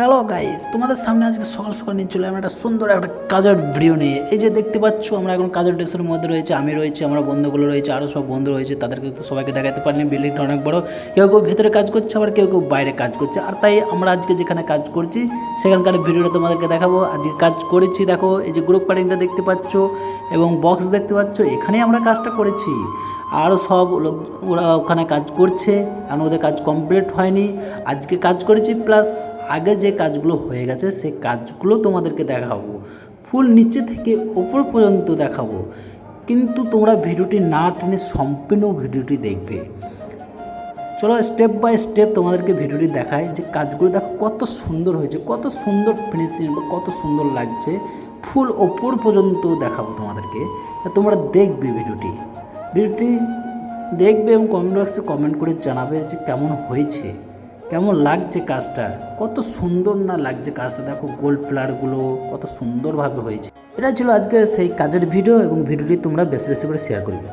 Hello guys তোমাদের সামনে আজকে সকাল সকাল নিয়ে চলে আমরা একটা সুন্দর একটা কাজের ভিডিও নিয়ে। এই যে দেখতে পাচ্ছ, আমরা এখন কাজের ড্রেসের মধ্যে রয়েছে, আমি রয়েছে, আমার বন্ধুগুলো রয়েছে আরও সব বন্ধু রয়েছে, তাদেরকে তো সবাইকে দেখাতে পারিনি বিল্ডিংটা অনেক বড়। কেউ কেউ ভেতরে কাজ করছে, আবার কেউ কেউ বাইরে কাজ করছে। আর তাই আমরা আজকে যেখানে কাজ করছি, সেখানকার ভিডিওটা তোমাদেরকে দেখাবো। আজকে কাজ করেছি, দেখো, এই যে গ্রুপ কাটিংটা দেখতে পাচ্ছ, এবং বক্স দেখতে পাচ্ছ, এখানেই আমরা কাজটা করেছি। আরও সব লোক, ওরা ওখানে কাজ করছে, কারণ ওদের কাজ কমপ্লিট হয়নি। আজকে কাজ করেছি প্লাস আগে যে কাজগুলো হয়ে গেছে সেই কাজগুলো তোমাদেরকে দেখাবো। ফুল নিচে থেকে ওপর পর্যন্ত দেখাবো। কিন্তু তোমরা ভিডিওটি না টেনে সম্পূর্ণ ভিডিওটি দেখবে। চলো স্টেপ বাই স্টেপ তোমাদেরকে ভিডিওটি দেখায় যে কাজগুলো দেখো কত সুন্দর হয়েছে, কত সুন্দর ফিনিশিং কত সুন্দর লাগছে। ফুল ওপর পর্যন্ত দেখাবো তোমাদেরকে তোমরা দেখবে ভিডিওটি। ভিডিওটি দেখবে এবং কমেন্ট বক্সে কমেন্ট করে জানাবে যে কেমন হয়েছে, কেমন লাগছে কাজটা, কত সুন্দর না লাগছে কাজটা, দেখো গোল ফ্লারগুলো কত সুন্দরভাবে হয়েছে। এটা ছিল আজকে সেই কাজের ভিডিও এবং ভিডিওটি তোমরা বেশি বেশি করে শেয়ার করবে।